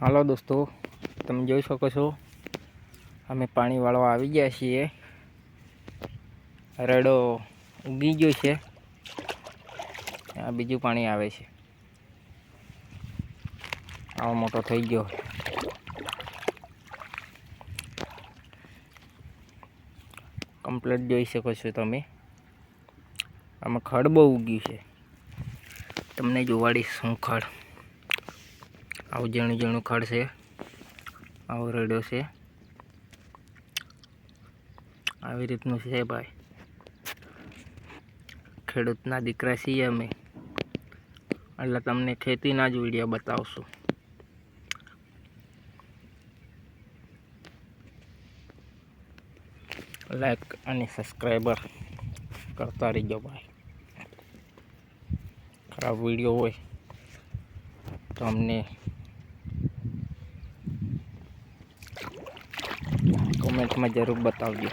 હાલો દોસ્તો, તમે જોઈ શકો છો, અમે પાણી વાળવા આવી ગયા છીએ. રેડો ઉગી ગયો છે. આ બીજું પાણી આવે છે. આવો મોટો થઈ ગયો. કમ્પ્લેટ જોઈ શકો છો તમે. આમાં ખડ બહુ ઉગ્યું છે. તમને જોવાડીશ હું ખડ. આવું ઝીણું ઝીણું ખડ છે. આવો રેડ્યો છે. આવી રીતનું છે ભાઈ. ખેડૂતના દીકરા છીએ અમે. એટલે તમને ખેતીના જ વીડિયો બતાવશું. લાઈક અને સબસ્ક્રાઈબર કરતા રહીજો ભાઈ. ખરાબ વીડિયો હોય તો અમને કોમેન્ટમાં જરૂર બતાવજો.